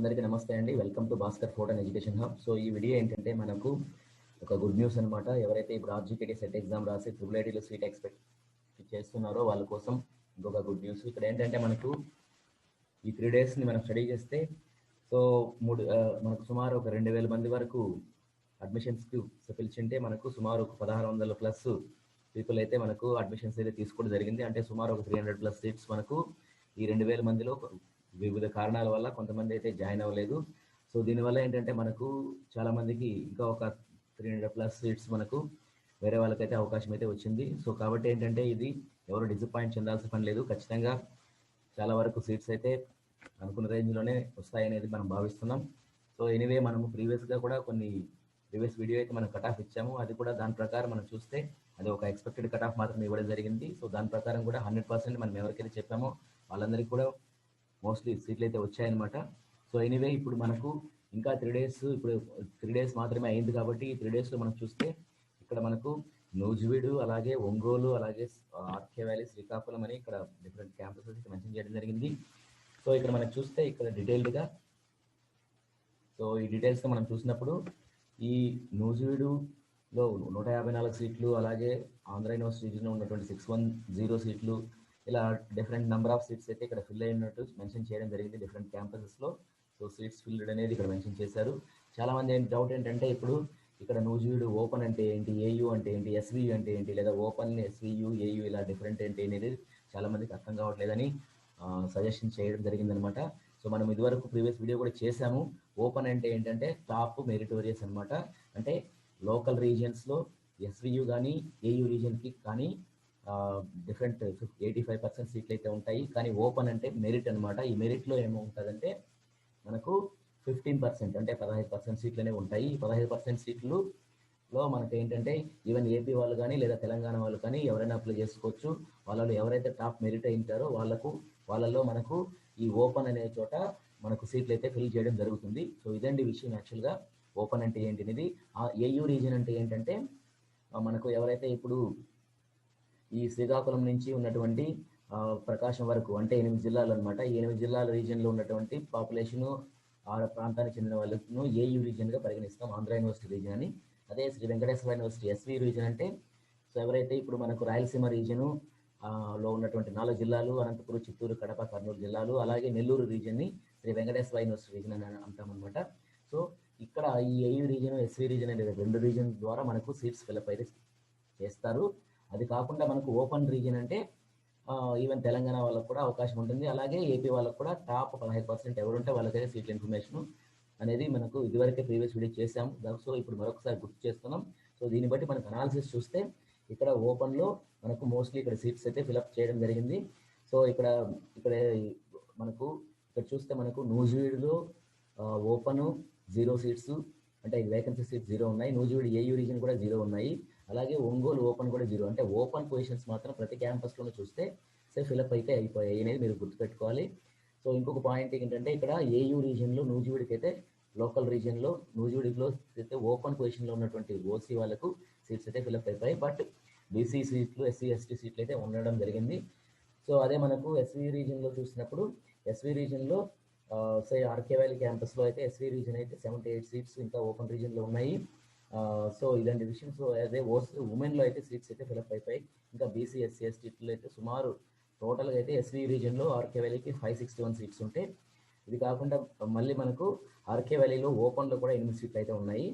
అందరికీ నమస్తే అండి. Welcome to Bhaskar photo and education hub so ఈ వీడియో ఏంటంటే మనకు ఒక గుడ్ న్యూస్ అన్నమాట. ఎవరైతే ఇప్పుడు ఆర్జీకేటీ సెట్ ఎగ్జామ్ రాసి ట్రిపుల్ ఐటీలో సీట్ ఎక్స్పెక్ట్ చేస్తున్నారో వాళ్ళ కోసం ఇంకొక గుడ్ న్యూస్ ఇక్కడ ఏంటంటే మనకు ఈ త్రీ డేస్ని మనం స్టడీ చేస్తే సో మూడు మనకు సుమారు ఒక రెండు వేల మంది వరకు అడ్మిషన్స్కి పిలిచింటే మనకు సుమారు ఒక పదహారు వందల ప్లస్ పీపుల్ అయితే మనకు అడ్మిషన్స్ అయితే తీసుకోవడం జరిగింది. అంటే సుమారు ఒక త్రీ హండ్రెడ్ ప్లస్ సీట్స్ మనకు ఈ రెండు వేల మందిలో వివిధ కారణాల వల్ల కొంతమంది అయితే జాయిన్ అవ్వలేదు. సో దీనివల్ల ఏంటంటే మనకు చాలా మందికి ఇంకా ఒక త్రీ హండ్రెడ్ ప్లస్ సీట్స్ మనకు వేరే వాళ్ళకైతే అవకాశం అయితే వచ్చింది. సో కాబట్టి ఏంటంటే ఇది ఎవరు డిసప్పాయింట్ చెందాల్సిన పని లేదు. ఖచ్చితంగా చాలా వరకు సీట్స్ అయితే అనుకున్న రేంజ్లోనే వస్తాయనేది మనం భావిస్తున్నాం. సో ఎనీవే మనము ప్రీవియస్గా కూడా కొన్ని ప్రీవియస్ వీడియో అయితే మనం కట్ ఆఫ్ ఇచ్చాము. అది కూడా దాని ప్రకారం మనం చూస్తే అది ఒక ఎక్స్పెక్టెడ్ కట్ ఆఫ్ మాత్రమే ఇవ్వడం జరిగింది. సో దాని ప్రకారం కూడా హండ్రెడ్ పర్సెంట్ మనం ఎవరికైతే చెప్పామో వాళ్ళందరికీ కూడా మోస్ట్లీ సీట్లు అయితే వచ్చాయన్నమాట. సో ఎనీవే ఇప్పుడు మనకు ఇంకా త్రీ డేస్ ఇప్పుడు త్రీ డేస్ మాత్రమే అయింది కాబట్టి ఈ త్రీ డేస్లో మనం చూస్తే ఇక్కడ మనకు నూజివీడు అలాగే ఒంగోలు అలాగే ఆర్కే వ్యాలీ శ్రీకాకుళం అని ఇక్కడ డిఫరెంట్ క్యాంపసెస్ ఇక్కడ మెన్షన్ చేయడం జరిగింది. సో ఇక్కడ మనం చూస్తే ఇక్కడ డీటెయిల్డ్గా సో ఈ డీటెయిల్స్గా మనం చూసినప్పుడు ఈ నూజివీడులో నూట యాభై నాలుగు సీట్లు అలాగే ఆంధ్ర యూనివర్సిటీలో ఉన్నటువంటి సిక్స్ వన్ జీరో సీట్లు ఇలా డిఫరెంట్ నెంబర్ ఆఫ్ సీట్స్ అయితే ఇక్కడ ఫిల్ అయినట్టు మెన్షన్ చేయడం జరిగింది. డిఫరెంట్ క్యాంపసెస్లో సో సీట్స్ ఫిల్డ్ అనేది ఇక్కడ మెన్షన్ చేశారు. చాలామంది ఏంటి డౌట్ ఏంటంటే ఇప్పుడు ఇక్కడ నూజివీడు ఓపెన్ అంటే ఏంటి? ఏయు అంటే ఏంటి? ఎస్వియు అంటే ఏంటి? లేదా ఓపెన్ ఎస్వియు ఏయు ఇలా డిఫరెంట్ ఏంటి అనేది చాలామందికి అర్థం కావట్లేదని సజెషన్ చేయడం జరిగిందనమాట. సో మనం ఇదివరకు ప్రీవియస్ వీడియో కూడా చేశాము. ఓపెన్ అంటే ఏంటంటే టాప్ మెరిటోరియస్ అనమాట. అంటే లోకల్ రీజియన్స్లో ఎస్వియు కానీ ఏయు రీజియన్కి కానీ డిఫరెంట్ ఎయిటీ ఫైవ్ పర్సెంట్ సీట్లు అయితే ఉంటాయి. కానీ ఓపెన్ అంటే మెరిట్ అనమాట ఈ మెరిట్లో ఏమో ఉంటుందంటే మనకు ఫిఫ్టీన్ పర్సెంట్ అంటే పదహైదు పర్సెంట్ సీట్లు అనేవి ఉంటాయి. ఈ పదహైదు పర్సెంట్ సీట్లు లో మనకి ఏంటంటే ఈవెన్ ఏపీ వాళ్ళు కానీ లేదా తెలంగాణ వాళ్ళు కానీ ఎవరైనా అప్లై చేసుకోవచ్చు. వాళ్ళలో ఎవరైతే టాప్ మెరిట్ అయింటారో వాళ్ళకు వాళ్ళలో మనకు ఈ ఓపెన్ అనే చోట మనకు సీట్లు అయితే ఫిల్ చేయడం జరుగుతుంది. సో ఇదండి విషయం యాక్చువల్గా ఓపెన్ అంటే ఏంటి అనేది ఆ ఏయూ రీజన్ అంటే ఏంటంటే మనకు ఎవరైతే ఇప్పుడు ఈ శ్రీకాకుళం నుంచి ఉన్నటువంటి ప్రకాశం వరకు అంటే ఎనిమిది జిల్లాలు అనమాట ఈ ఎనిమిది జిల్లాల రీజియన్లో ఉన్నటువంటి పాపులేషను ఆ ప్రాంతానికి చెందిన వాళ్ళను ఏయూ రీజియన్గా పరిగణిస్తాం ఆంధ్ర యూనివర్సిటీ రీజియన్ అని. అదే Shri Venkateswara university SV region అంటే సో ఎవరైతే ఇప్పుడు మనకు రాయలసీమ రీజియను లో ఉన్నటువంటి నాలుగు జిల్లాలు అనంతపురం చిత్తూరు కడప కర్నూలు జిల్లాలు అలాగే నెల్లూరు రీజియన్ని శ్రీ వెంకటేశ్వర యూనివర్సిటీ రీజియన్ అని అంటామన్నమాట సో ఇక్కడ ఈ ఏయూ రీజియన్ ఎస్వి రీజియన్ అనే రెండు రీజియన్ ద్వారా మనకు సీట్స్ ఫిలప్ అయితే చేస్తారు. అది కాకుండా మనకు ఓపెన్ రీజియన్ అంటే ఈవెన్ తెలంగాణ వాళ్ళకు కూడా అవకాశం ఉంటుంది. అలాగే ఏపీ వాళ్ళకు కూడా టాప్ పదహైదు పర్సెంట్ ఎవరుంటే వాళ్ళకైతే సీట్ల ఇన్ఫర్మేషన్ అనేది మనకు ఇదివరకే ప్రీవియస్ వీడియో చేసాం సో ఇప్పుడు మరొకసారి గుర్తు చేస్తున్నాం. సో దీన్ని బట్టి మనకు అనాలిసిస్ చూస్తే ఇక్కడ ఓపెన్లో మనకు మోస్ట్లీ ఇక్కడ సీట్స్ అయితే ఫిలప్ చేయడం జరిగింది. సో ఇక్కడ ఇక్కడ మనకు ఇక్కడ చూస్తే మనకు నూజివీడులో ఓపెను జీరో సీట్స్ అంటే వేకెన్సీ సీట్స్ జీరో ఉన్నాయి. నూజివీడు ఏయూ రీజన్ కూడా జీరో ఉన్నాయి. అలాగే ఒంగోలు ఓపెన్ కూడా జీరో. అంటే ఓపెన్ పొజిషన్స్ మాత్రం ప్రతి క్యాంపస్లోనూ చూస్తే సరే ఫిలప్ అయితే అయిపోయాయి. అనేది మీరు గుర్తుపెట్టుకోవాలి. సో ఇంకొక పాయింట్ ఏంటంటే ఇక్కడ ఏయూ రీజియన్లో నూజివీడికి అయితే లోకల్ రీజియన్లో నూజివీడిలో అయితే ఓపెన్ పొజిషన్లో ఉన్నటువంటి ఓసీ వాళ్ళకు సీట్స్ అయితే ఫిలప్ అయిపోయాయి. బట్ బీసీ సీట్లు ఎస్సీ ఎస్టీ సీట్లు అయితే ఉండడం జరిగింది. సో అదే మనకు ఎస్వి రీజియన్లో చూసినప్పుడు ఎస్వి రీజియన్లో సే ఆర్కే వ్యాలీ క్యాంపస్లో అయితే ఎస్వి రీజియన్ అయితే సెవెంటీ ఎయిట్ సీట్స్ ఇంకా ఓపెన్ రీజియన్లో ఉన్నాయి. సో ఇలాంటి విషయం సో అదే ఓస్ ఉమెన్లో అయితే సీట్స్ అయితే ఫిలప్ అయిపోయాయి ఇంకా బీసీ ఎస్సీ ఎస్టీలో అయితే సుమారు టోటల్గా అయితే ఎస్వి రీజియన్లో ఆర్కే వ్యాలీకి ఫైవ్ సిక్స్టీ వన్ సీట్స్ ఉంటే ఇది కాకుండా మళ్ళీ మనకు ఆర్కే వ్యాలీలో ఓపెన్లో కూడా ఎనిమిది సీట్లు అయితే ఉన్నాయి.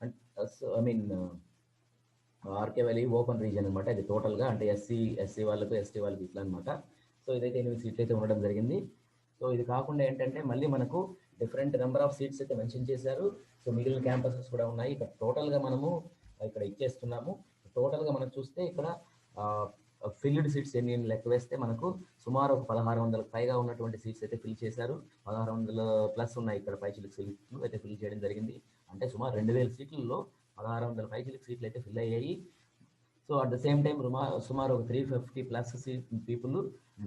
And so I mean RK valley open region అనమాట ఇది టోటల్గా అంటే ఎస్సీ ఎస్సీ వాళ్ళకు ఎస్టీ వాళ్ళకి ఇట్లా అనమాట సో ఇదైతే ఎనిమిది సీట్లు అయితే ఉండడం జరిగింది. సో ఇది కాకుండా ఏంటంటే మళ్ళీ మనకు డిఫరెంట్ నెంబర్ ఆఫ్ సీట్స్ అయితే మెన్షన్ చేశారు. సో మిగిలిన క్యాంపసెస్ కూడా ఉన్నాయి. ఇక్కడ టోటల్గా మనము ఇక్కడ ఇచ్చేస్తున్నాము. టోటల్గా మనం చూస్తే ఇక్కడ ఫిల్డ్ సీట్స్ ఎన్ని లెక్క వేస్తే మనకు సుమారు ఒక పదహారు వందలకు పైగా ఉన్నటువంటి సీట్స్ అయితే ఫిల్ చేశారు. పదహారు వందల ప్లస్ ఉన్నాయి ఇక్కడ పైచిలకు సీట్లు అయితే ఫిల్ చేయడం జరిగింది. అంటే సుమారు రెండు వేల సీట్లలో పదహారు వందల పైచిలకు సీట్లు అయితే ఫిల్ అయ్యాయి. So at the same time సుమారు ఒక three fifty plus seat people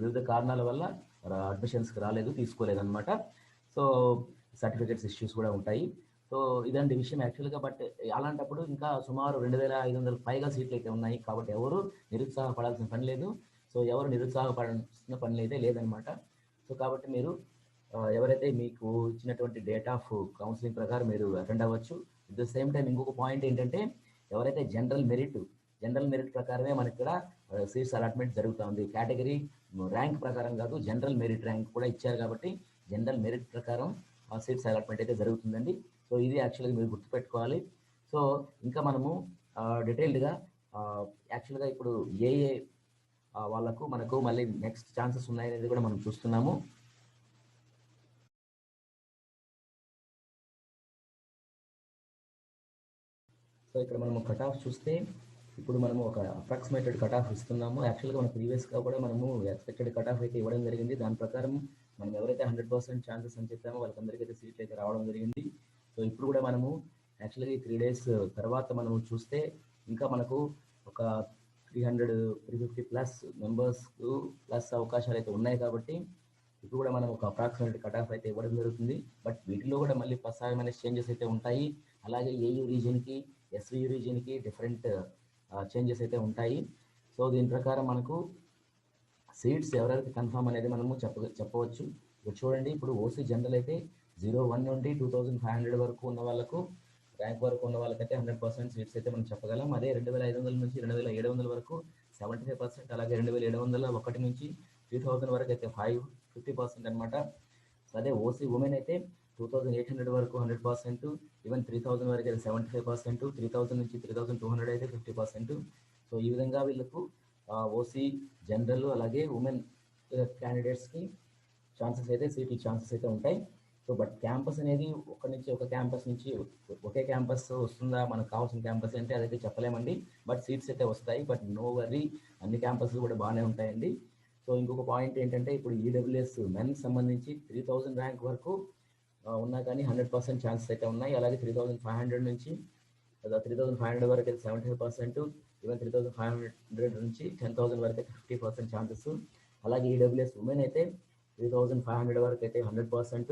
వివిధ కారణాల వల్ల అడ్మిషన్స్కి రాలేదు తీసుకోలేదు అనమాట సో సర్టిఫికేట్స్ ఇష్యూస్ కూడా ఉంటాయి. సో ఇదండి విషయం యాక్చువల్గా. బట్ అలాంటప్పుడు ఇంకా సుమారు రెండు వేల ఐదు వందల పైగా సీట్లు అయితే ఉన్నాయి. కాబట్టి ఎవరు నిరుత్సాహపడాల్సిన పని లేదు. సో ఎవరు నిరుత్సాహపడాల్సిన పని అయితే లేదనమాట సో కాబట్టి మీరు ఎవరైతే మీకు ఇచ్చినటువంటి డేట్ ఆఫ్ కౌన్సిలింగ్ ప్రకారం మీరు అటెండ్ అవ్వచ్చు. అట్ ద సేమ్ టైం ఇంకొక పాయింట్ ఏంటంటే ఎవరైతే జనరల్ మెరిట్ జనరల్ మెరిట్ ప్రకారమే మనకి ఇక్కడ సీట్స్ అలాట్మెంట్ జరుగుతూ ఉంది కేటగిరీ ర్యాంక్ ప్రకారం కాదు జనరల్ మెరిట్ ర్యాంక్ కూడా ఇచ్చారు కాబట్టి జనరల్ మెరిట్ ప్రకారం సీట్స్ అలాట్మెంట్ అయితే జరుగుతుందండి. సో ఇది యాక్చువల్గా మీరు గుర్తుపెట్టుకోవాలి. సో ఇంకా మనము డీటెయిల్డ్గా యాక్చువల్గా ఇప్పుడు ఏ ఏ వాళ్ళకు మనకు మళ్ళీ నెక్స్ట్ ఛాన్సెస్ ఉన్నాయనేది కూడా మనం చూస్తున్నాము. సో ఇక్కడ మనము కట్ ఆఫ్ చూస్తే ఇప్పుడు మనము ఒక అప్రాక్సిమేటెడ్ కట్ ఆఫ్ ఇస్తున్నాము. యాక్చువల్గా మన ప్రీవియస్గా కూడా మనము ఎక్స్పెక్టెడ్ కట్ ఆఫ్ అయితే ఇవ్వడం జరిగింది. దాని ప్రకారం మనం ఎవరైతే హండ్రెడ్ పర్సెంట్ ఛాన్సెస్ అని చెప్పామో వాళ్ళకందరికీ అయితే సీట్లు అయితే రావడం జరిగింది. సో ఇప్పుడు కూడా మనము యాక్చువల్గా ఈ త్రీ డేస్ తర్వాత మనము చూస్తే ఇంకా మనకు ఒక three hundred three fifty plus మెంబర్స్కు plus అవకాశాలు అయితే ఉన్నాయి కాబట్టి ఇప్పుడు కూడా మనం ఒక అప్రాక్సిమేట్ కట్ ఆఫ్ అయితే ఇవ్వడం జరుగుతుంది. బట్ వీటిలో కూడా మళ్ళీ ప్లస్ చేంజెస్ అయితే ఉంటాయి. అలాగే ఏయూ రీజియన్కి ఎస్వియు రీజియన్కి డిఫరెంట్ చేంజెస్ అయితే ఉంటాయి. సో దీని ప్రకారం మనకు సీట్స్ ఎవరెవరికి కన్ఫర్మ్ అనేది మనము చెప్ప చెప్పవచ్చు. ఇప్పుడు చూడండి ఇప్పుడు ఓసీ జనరల్ అయితే జీరో వన్ నుండి టూ థౌజండ్ ఫైవ్ హండ్రెడ్ వరకు ఉన్న వాళ్ళకు ర్యాంక్ వరకు ఉన్న వాళ్ళకైతే హండ్రెడ్ పర్సెంట్ సీట్స్ అయితే మనం చెప్పగలం. అదే రెండు వేల ఐదు వందల నుంచి రెండు వేల ఏడు వందల వరకు సెవెంటీ ఫైవ్ పర్సెంట్ అలాగే రెండు వేల ఏడు వందల ఒకటి నుంచి త్రీ థౌసండ్ వరకు అయితే ఫైవ్ ఫిఫ్టీ పర్సెంట్ అనమాట అదే ఓసీ ఉమెన్ అయితే టూ థౌసండ్ ఎయిట్ హండ్రెడ్ వరకు hundred percent even three thousand వరకు అయితే seventy five percent three thousand నుంచి త్రీ థౌసండ్ టూ హండ్రెడ్ అయితే ఫిఫ్టీ పర్సెంట్. సో ఈ విధంగా వీళ్ళకు ఓసీ జనరల్ అలాగే ఉమెన్ క్యాండిడేట్స్కి ఛాన్సెస్ అయితే సీట్ ఛాన్సెస్ అయితే ఉంటాయి. సో బట్ క్యాంపస్ అనేది ఒక నుంచి ఒక క్యాంపస్ నుంచి ఒకే క్యాంపస్ వస్తుందా? మనకు కావాల్సిన క్యాంపస్ అంటే అదైతే చెప్పలేమండి. బట్ సీట్స్ అయితే వస్తాయి. బట్ నో వరీ అన్ని క్యాంపస్లు కూడా బాగానే ఉంటాయండి. సో ఇంకొక పాయింట్ ఏంటంటే ఇప్పుడు ఈడబ్ల్యూఎస్ మెన్ సంబంధించి త్రీ థౌజండ్ ర్యాంక్ వరకు ఉన్నా కానీ హండ్రెడ్ పర్సెంట్ ఛాన్సెస్ అయితే ఉన్నాయి. అలాగే త్రీ థౌజండ్ ఫైవ్ హండ్రెడ్ నుంచి త్రీ థౌజండ్ ఫైవ్ హండ్రెడ్ వరకు అయితే seventy five percent even three thousand five hundred నుంచి టెన్ థౌసండ్ వరకు అయితే ఫిఫ్టీ పర్సెంట్ ఛాన్సెస్ అలాగే ఈడబ్ల్యూఎస్ ఉమెన్ అయితే త్రీ థౌసండ్ ఫైవ్ హండ్రెడ్ వరకు అయితే hundred percent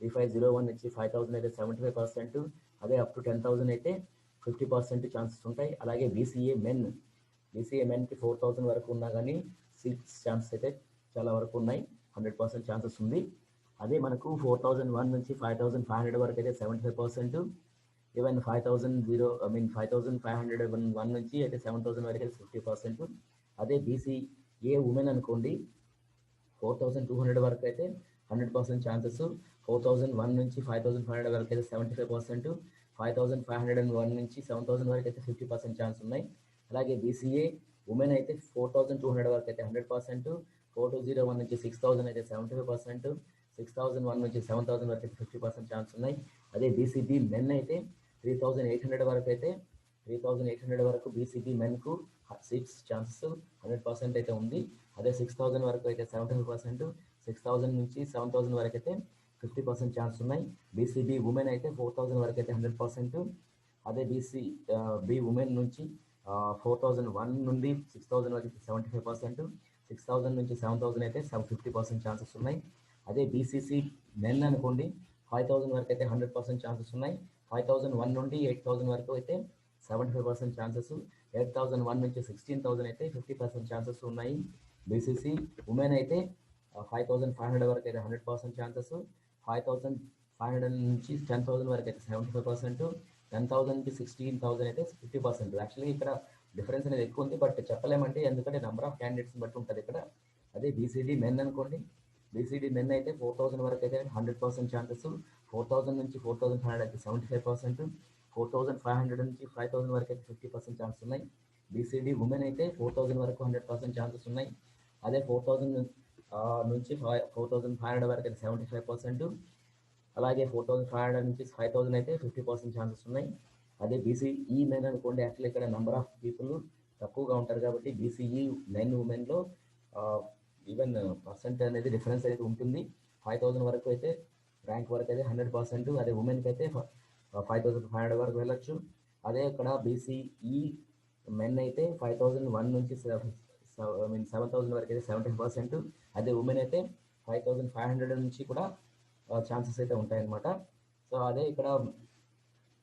three five zero one నుంచి ఫైవ్ థౌసండ్ అయితే సెవెంటీ ఫైవ్ పర్సెంట్ అదే అప్ టు టెన్ థౌసండ్ అయితే ఫిఫ్టీ పర్సెంట్ ఛాన్సెస్ ఉంటాయి. అలాగే బీసీఏ మెన్ బీసీఏ మెన్కి ఫోర్ థౌసండ్ వరకు ఉన్నా కానీ సిక్స్ ఛాన్సెస్ అయితే చాలా వరకు ఉన్నాయి. హండ్రెడ్ పర్సెంట్ ఛాన్సెస్ ఉంది. అదే మనకు ఫోర్ థౌసండ్ వన్ నుంచి ఫైవ్ థౌసండ్ ఫైవ్ హండ్రెడ్ వరకు అయితే seventy five percent even five thousand zero I mean five thousand five hundred one one నుంచి అయితే సెవెన్ థౌసండ్ వరకు అయితే ఫిఫ్టీ పర్సెంట్ అదే బీసీ ఏ ఉమెన్ అనుకోండి ఫోర్ థౌసండ్ టూ హండ్రెడ్ వరకు అయితే hundred percent chances four thousand one నుంచి five thousand five hundred వరకు అయితే seventy five percent five thousand five hundred and one నుంచి సెవెన్ థౌసండ్ వరకు అయితే ఫిఫ్టీ పర్సెంట్ ఛాన్స్ ఉన్నాయి. అలాగే బీసీఏ ఉమెన్ అయితే ఫోర్ థౌసండ్ టూ హండ్రెడ్ వరకు అయితే hundred percent four two zero one నుంచి సిక్స్ థౌసండ్ అయితే seventy five percent six thousand one నుంచి సెవెన్ థౌసండ్ వరకు అయితే ఫిఫ్టీ పర్సెంట్ ఛాన్స్ ఉన్నాయి. అదే బీసీబీ మెన్ అయితే త్రీ థౌజండ్ ఎయిట్ హండ్రెడ్ వరకు అయితే త్రీ థౌసండ్ ఎయిట్ హండ్రెడ్ వరకు బీసీబీ మెన్కు సీట్స్ ఛాన్సెస్ హండ్రెడ్ పర్సెంట్ అయితే ఉంది. అదే సిక్స్ థౌసండ్ వరకు అయితే seventy five percent six thousand నుంచి సెవెన్ థౌసండ్ వరకు అయితే ఫిఫ్టీ పర్సెంట్ ఛాన్స్ ఉన్నాయి బీసీబీ ఉమెన్ అయితే ఫోర్ థౌసండ్ వరకు అయితే హండ్రెడ్ పర్సెంట్ అదే బీసీ బి ఉమెన్ నుంచి ఫోర్ థౌసండ్ వన్ నుండి సిక్స్ థౌసండ్ వరకు అయితే seventy five percent six thousand నుంచి సెవెన్ థౌసండ్ అయితే సెవెన్ ఫిఫ్టీ పర్సెంట్ ఛాన్సెస్ ఉన్నాయి. అదే బీసీసీ మెన్ అనుకోండి ఫైవ్ థౌసండ్ వరకు అయితే హండ్రెడ్ పర్సెంట్ ఛాన్సెస్ ఉన్నాయి. ఫైవ్ థౌసండ్ వన్ నుండి ఎయిట్ థౌసండ్ వరకు అయితే seventy five percent chances eight thousand one నుంచి సిక్స్టీన్ థౌసండ్ అయితే ఫిఫ్టీ పర్సెంట్ ఛాన్సెస్ ఉన్నాయి. బీసీసీ ఉమెన్ అయితే ఫైవ్ థౌసండ్ ఫైవ్ హండ్రెడ్ వరకు అయితే hundred percent chances five thousand five hundred నుంచి టెన్ థౌసండ్ వరకు అయితే సెవెంటీ ఫైవ్ పర్సెంట్ టెన్ థౌసండ్కి సిక్స్టీన్ థౌసండ్ అయితే ఫిఫ్టీ పర్సెంట్. యాక్చువల్లీ ఇక్కడ డిఫరెన్స్ అనేది ఎక్కువ ఉంది బట్ చెప్పలేమంటే ఎందుకంటే నెంబర్ ఆఫ్ క్యాండిడేట్స్ని బట్టి ఉంటుంది ఇక్కడ. అదే బీసీడీ మెన్ అనుకోండి బీసీడీ మెన్ అయితే ఫోర్ థౌసండ్ వరకు అయితే hundred percent chances four thousand నుంచి ఫోర్ థౌసండ్ ఫైవ్ హండ్రెడ్ అయితే seventy five percent four thousand five hundred నుంచి ఫైవ్ థౌసండ్ వరకు అయితే ఫిఫ్టీ పర్సెంట్ ఛాన్స్ ఉన్నాయి. బీసీడీ ఉమెన్ అయితే ఫోర్ థౌసండ్ వరకు హండ్రెడ్ పర్సెంట్ ఛాన్సెస్ ఉన్నాయి. అదే ఫోర్ థౌసండ్ నుంచి five four thousand five hundred వరకు అయితే సెవెంటీ ఫైవ్ పర్సెంట్. అలాగే ఫోర్ థౌసండ్ ఫైవ్ హండ్రెడ్ నుంచి ఫైవ్ థౌసండ్ అయితే ఫిఫ్టీ పర్సెంట్ ఛాన్సెస్ ఉన్నాయి. అదే బీసీఈ మెన్ అనుకోండి యాక్చువల్లీ ఇక్కడ నెంబర్ ఆఫ్ పీపుల్ తక్కువగా ఉంటారు కాబట్టి బీసీఈ మెన్ ఉమెన్లో ఈవెన్ పర్సెంట్ అనేది డిఫరెన్స్ అనేది ఉంటుంది. ఫైవ్ థౌసండ్ వరకు అయితే ర్యాంక్ వరకు అయితే హండ్రెడ్ పర్సెంట్ అదే ఉమెన్కి అయితే ఫైవ్ థౌసండ్ ఫైవ్ హండ్రెడ్ వరకు వెళ్ళొచ్చు. అదే ఇక్కడ బీసీఈ మెన్ అయితే ఫైవ్ థౌసండ్ వన్ నుంచి ఐ మీన్ సెవెన్ థౌసండ్ వరకు అయితే సెవెంటీ పర్సెంట్ అదే ఉమెన్ అయితే ఫైవ్ థౌసండ్ ఫైవ్ హండ్రెడ్ నుంచి కూడా ఛాన్సెస్ అయితే ఉంటాయన్నమాట. సో అదే ఇక్కడ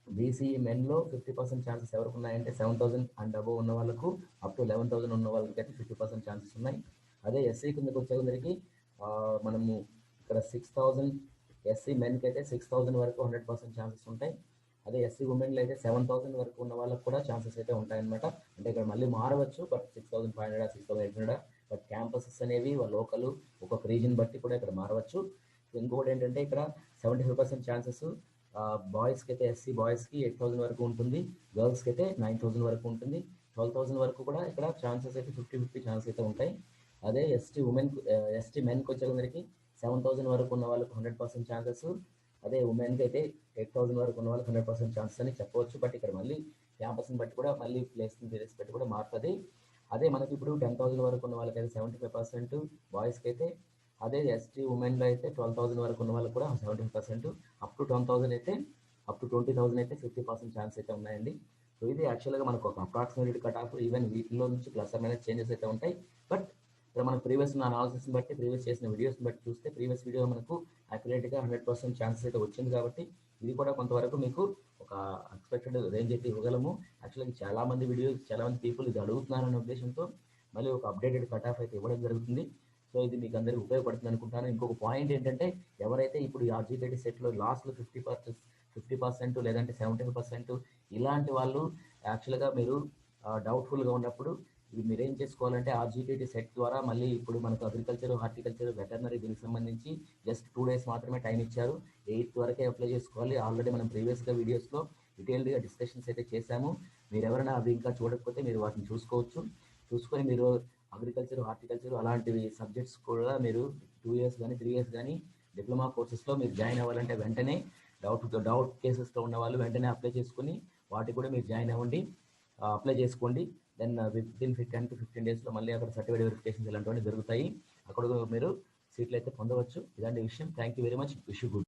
బీసీ మెన్లో ఫిఫ్టీ పర్సెంట్ ఛాన్సెస్ ఎవరికి ఉన్నాయంటే సెవెన్ థౌసండ్ అండ్ అబోవ్ ఉన్న వాళ్ళకు అప్ టు లెవెన్ థౌసండ్ ఉన్న వాళ్ళకి అయితే ఫిఫ్టీ పర్సెంట్ ఛాన్సెస్ ఉన్నాయి. అదే ఎస్సీ కిందకి వచ్చేందరికి మనము ఇక్కడ సిక్స్ థౌజండ్ ఎస్సీ మెన్కి అయితే సిక్స్ థౌసండ్ వరకు హండ్రెడ్ పర్సెంట్ ఛాన్సెస్ ఉంటాయి. అదే ఎస్సీ ఉమెన్లో అయితే సెవెన్ థౌసండ్ వరకు ఉన్న వాళ్ళకి కూడా ఛాన్సెస్ అయితే ఉంటాయన్నమాట. అంటే ఇక్కడ మళ్ళీ మారవచ్చు but six thousand five hundred six thousand eight hundred? But campuses అనేవి లోకల్ ఒక్కొక్క రీజన్ బట్టి కూడా ఇక్కడ మారవచ్చు. ఇంకోటి ఏంటంటే ఇక్కడ సెవెంటీ ఫైవ్ పర్సెంట్ ఛాన్సెస్ బాయ్స్కి అయితే ఎస్సీ బాయ్స్కి ఎయిట్ థౌసండ్ వరకు ఉంటుంది. గర్ల్స్కి అయితే నైన్ థౌసండ్ వరకు ఉంటుంది. ట్వెల్వ్ థౌసండ్ వరకు కూడా ఇక్కడ ఛాన్సెస్ అయితే ఫిఫ్టీ ఫిఫ్టీ ఛాన్స్ అయితే ఉంటాయి. అదే ఎస్టీ ఉమెన్ ఎస్టీ మెన్కి వచ్చేసరికి సెవెన్ థౌసండ్ వరకు ఉన్న వాళ్ళకి హండ్రెడ్ పర్సెంట్ ఛాన్సెస్ అదే ఉమెన్కి అయితే ఎయిట్ థౌసండ్ వరకు ఉన్న వాళ్ళకి హండ్రెడ్ పర్సెంట్ ఛాన్సెస్ అని చెప్పవచ్చు. బట్ ఇక్కడ మళ్ళీ క్యాంపస్ని బట్టి కూడా మళ్ళీ ప్లేస్ని ప్లేస్ బట్టి కూడా మారుతుంది. అదే మనకి ఇప్పుడు టెన్ థౌసండ్ వరకు ఉన్న వాళ్ళకి అయితే సెవెంటీ ఫైవ్ పర్సెంట్ బాయ్స్కి అయితే అదే ఎస్టీ ఉమెన్లో అయితే ట్వెల్వ్ థౌసండ్ వరకు ఉన్న వాళ్ళకి కూడా seventy five percent up to ten thousand అయితే అప్ టు ట్వంటీ థౌసండ్ అయితే ఫిఫ్టీ పర్సెంట్ ఛాన్స్ అయితే ఉన్నాయండి. సో ఇది యాక్చువల్గా మనకు ఒక అప్రాక్సిమేట్ కట్ ఆఫ్ ఈవెన్ వీటిలో నుంచి ప్లస్ అనేది చేంజెస్ అయితే ఉంటాయి. బట్ ఇక్కడ మనం ప్రీవియస్ ఉన్న అనాలిసిస్ని బట్టి ప్రీవియస్ చేసిన వీడియోస్ని బట్టి చూస్తే ప్రీవియస్ వీడియో మనకు యాక్యురేట్గా హండ్రెడ్ పర్సెంట్ ఛాన్సెస్ అయితే వచ్చింది కాబట్టి ఇది కూడా కొంతవరకు మీకు ఒక ఎక్స్పెక్టెడ్ రేంజ్ అయితే ఇవ్వగలము. యాక్చువల్గా చాలా మంది వీడియోస్ చాలా మంది పీపుల్ ఇది అడుగుతున్నారనే ఉద్దేశంతో మళ్ళీ ఒక అప్డేటెడ్ కట్ ఆఫ్ అయితే ఇవ్వడం జరుగుతుంది. సో ఇది మీకు అందరికీ ఉపయోగపడుతుంది అనుకుంటాను. ఇంకొక పాయింట్ ఏంటంటే ఎవరైతే ఇప్పుడు ఈ ఆర్జీకేటీ సెట్లో లాస్ట్లో ఫిఫ్టీ పర్సెంట్ ఫిఫ్టీ పర్సెంట్ లేదంటే సెవెంటీ పర్సెంట్ ఇలాంటి వాళ్ళు యాక్చువల్గా మీరు డౌట్ఫుల్గా ఉన్నప్పుడు ఇది మీరు ఏం చేసుకోవాలంటే ఆర్జీటీటీ సెట్ ద్వారా మళ్ళీ ఇప్పుడు మనకు అగ్రికల్చర్ హార్టికల్చర్ వెటర్నరీ దీనికి సంబంధించి జస్ట్ టూ డేస్ మాత్రమే టైం ఇచ్చారు. ఎయిత్ వరకే అప్లై చేసుకోవాలి. ఆల్రెడీ మనం ప్రీవియస్గా వీడియోస్లో డీటెయిల్డ్గా డిస్కషన్స్ అయితే చేశాము. మీరు ఎవరైనా అవి ఇంకా చూడకపోతే మీరు వాటిని చూసుకోవచ్చు. చూసుకొని మీరు అగ్రికల్చర్ హార్టికల్చర్ అలాంటివి సబ్జెక్ట్స్ కూడా మీరు టూ ఇయర్స్ కానీ త్రీ ఇయర్స్ కానీ డిప్లొమా కోర్సెస్లో మీరు జాయిన్ అవ్వాలంటే వెంటనే డౌట్ డౌట్ కేసెస్లో ఉన్న వాళ్ళు వెంటనే అప్లై చేసుకుని వాటికి కూడా మీరు జాయిన్ అవ్వండి. అప్లై చేసుకోండి. Then with in ten to fifteen డేస్లో మళ్ళీ అక్కడ సర్టిఫికేట్ వెరిఫికేషన్స్ ఇలాంటివన్నీ జరుగుతాయి. అక్కడ మీరు సీట్లు అయితే పొందవచ్చు. ఇలాంటి విషయం. Thank you very much wish good